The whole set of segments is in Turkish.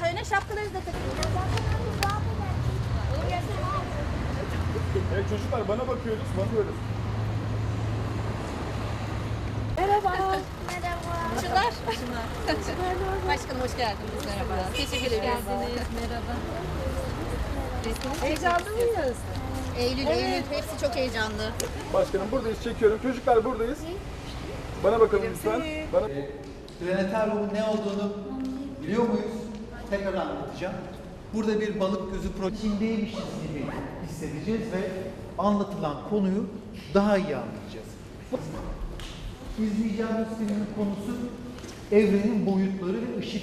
daha öne şapkalarınızı da takın. Evet çocuklar bana bakıyoruz, bakıyoruz. Merhaba. Merhaba. Şunlar. Şunlar. Başkanım hoş geldiniz. Merhaba. Teşekkür ederiz. Merhaba. Heyecanlı mıyız? Eylül, Eylül. Hepsi çok heyecanlı. Başkanım buradayız, çekiyorum. Çocuklar buradayız. Bana bakalım lütfen. Bana... Ee, Planeter ne olduğunu biliyor muyuz? Tekrar anlatacağım. Burada bir balık gözü proteindeymişiz gibi hissedeceğiz ve anlatılan konuyu daha iyi anlayacağız. İzleyeceğimiz filmin konusu evrenin boyutları ve ışık.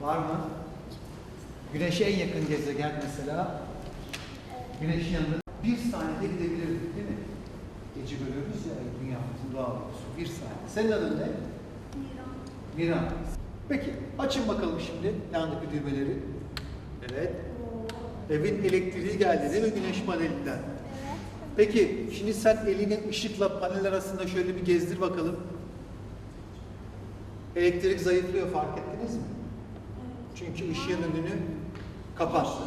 Var mı? Güneşe en yakın gezegen mesela Güneşin yanında bir saniyede gidebilirdik değil mi? Gece görüyoruz ya dünyamızın doğal yapısı. Bir saniye. Senin adın ne? Miran. Miran. Peki açın bakalım şimdi yandaki düğmeleri. Evet. Evin elektriği geldi değil mi güneş panelinden? Peki şimdi sen elini ışıkla panel arasında şöyle bir gezdir bakalım. Elektrik zayıflıyor fark ettiniz mi? Çünkü ışığın önünü kapattı.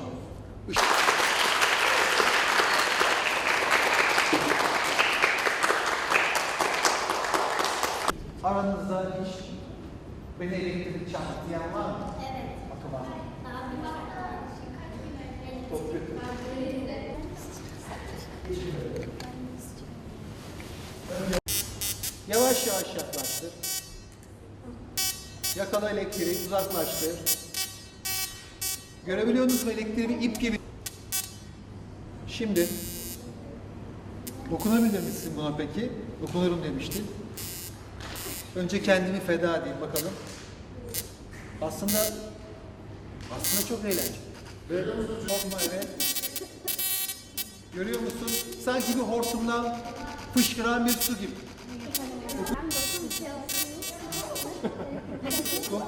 Işık... Aranızda hiç beni elektrik çarptı diyen var mı? Evet. Bakın var. Çok kötü. Yavaş yavaş yaklaştır. Yakala elektriği, uzaklaştır. Görebiliyor musun elektriği bir ip gibi? Şimdi dokunabilir misin buna peki? Dokunurum demiştin. Önce kendimi feda edeyim bakalım. Aslında aslında çok eğlenceli. Böyle korkma evet. Görüyor musun? Sanki bir hortumdan fışkıran bir su gibi. Dokun.